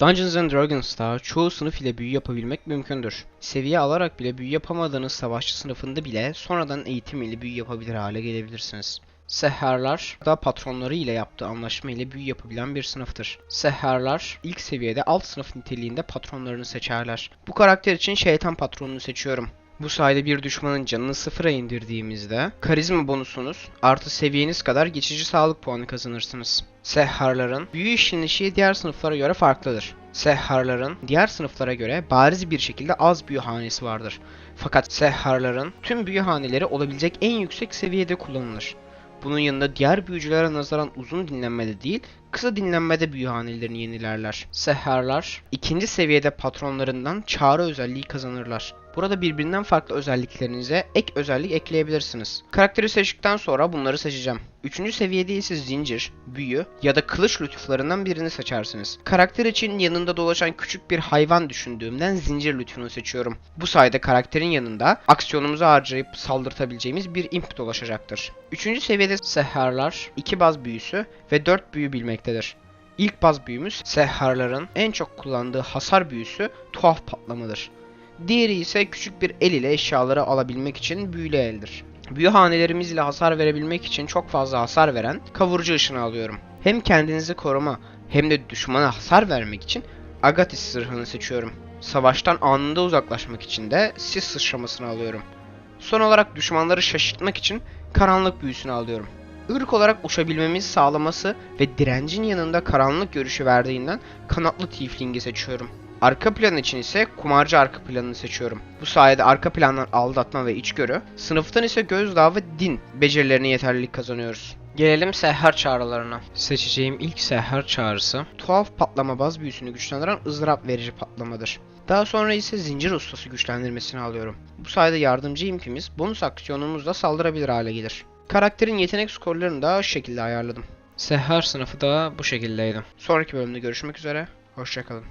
Dungeons and Dragons'ta çoğu sınıf ile büyü yapabilmek mümkündür. Seviye alarak bile büyü yapamadığınız savaşçı sınıfında bile sonradan eğitim ile büyü yapabilir hale gelebilirsiniz. Seherler da patronları ile yaptığı anlaşma ile büyü yapabilen bir sınıftır. Seherler ilk seviyede alt sınıf niteliğinde patronlarını seçerler. Bu karakter için şeytan patronunu seçiyorum. Bu sayede bir düşmanın canını sıfıra indirdiğimizde karizma bonusunuz artı seviyeniz kadar geçici sağlık puanı kazanırsınız. Sehharların büyü işlenişi diğer sınıflara göre farklıdır. Sehharların diğer sınıflara göre bariz bir şekilde az büyü hanesi vardır. Fakat sehharların tüm büyü haneleri olabilecek en yüksek seviyede kullanılır. Bunun yanında diğer büyücülere nazaran uzun dinlenmede değil, kısa dinlenmede büyü hanelerini yenilerler. Seherler ikinci seviyede patronlarından çağrı özelliği kazanırlar. Burada birbirinden farklı özelliklerinize ek özellik ekleyebilirsiniz. Karakteri seçtikten sonra bunları seçeceğim. Üçüncü seviyede ise zincir, büyü ya da kılıç lütuflarından birini seçersiniz. Karakter için yanında dolaşan küçük bir hayvan düşündüğümden zincir lütfunu seçiyorum. Bu sayede karakterin yanında aksiyonumuzu harcayıp saldırtabileceğimiz bir imp dolaşacaktır. Üçüncü seviyede seherler, iki baz büyüsü ve dört büyü bilmektedir. İlk baz büyümüz seherlerin en çok kullandığı hasar büyüsü tuhaf patlamadır. Diğeri ise küçük bir el ile eşyaları alabilmek için büyülü eldir. Büyü hanelerimiz ile hasar verebilmek için çok fazla hasar veren kavurucu ışını alıyorum. Hem kendinizi koruma hem de düşmana hasar vermek için Agatis zırhını seçiyorum. Savaştan anında uzaklaşmak için de sis sıçramasını alıyorum. Son olarak düşmanları şaşırtmak için karanlık büyüsünü alıyorum. Irk olarak uçabilmemizi sağlaması ve direncin yanında karanlık görüşü verdiğinden kanatlı tiefling'i seçiyorum. Arka plan için ise kumarcı arka planını seçiyorum. Bu sayede arka plandan aldatma ve içgörü, sınıftan ise gözdağı ve din becerilerine yeterlilik kazanıyoruz. Gelelim seher çağrılarına. Seçeceğim ilk seher çağrısı, tuhaf patlama baz büyüsünü güçlendiren ızdırap verici patlamadır. Daha sonra ise zincir ustası güçlendirmesini alıyorum. Bu sayede yardımcı impimiz bonus aksiyonumuzla saldırabilir hale gelir. Karakterin yetenek skorlarını da şu şekilde ayarladım. Seher sınıfı da bu şekildeydi. Sonraki bölümde görüşmek üzere, hoşçakalın.